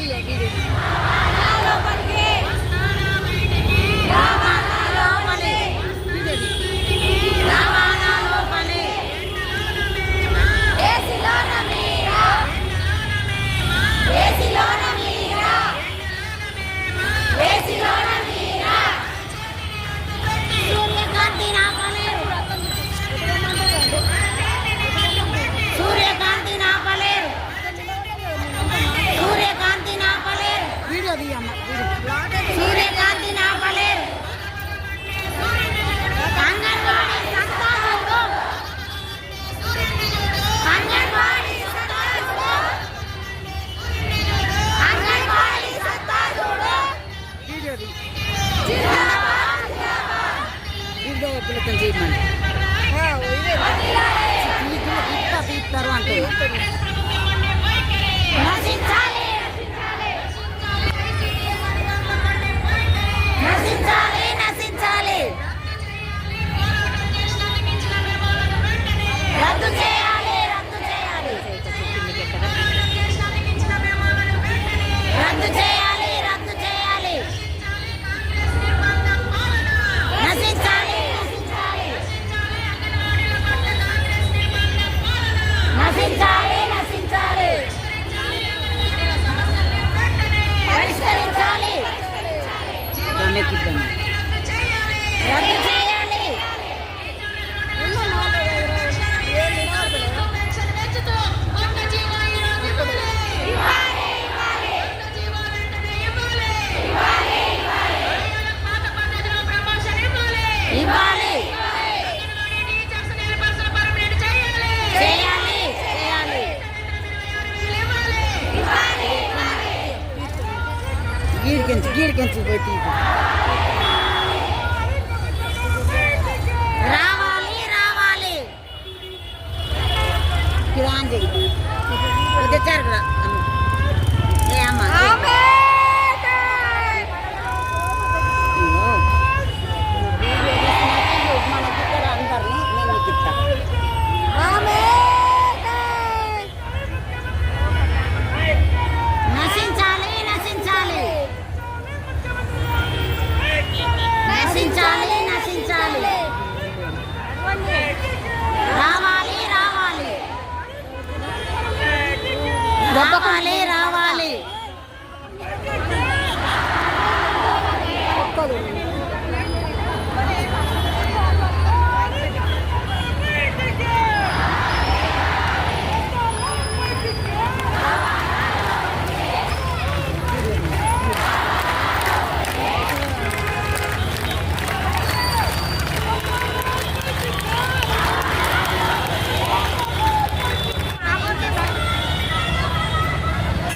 Mire, ¿Por qué? નથી બની గీడికించు గీడికించు పోయి తీపి రావాలి. రావాలి తెచ్చారు కదా वाले रावण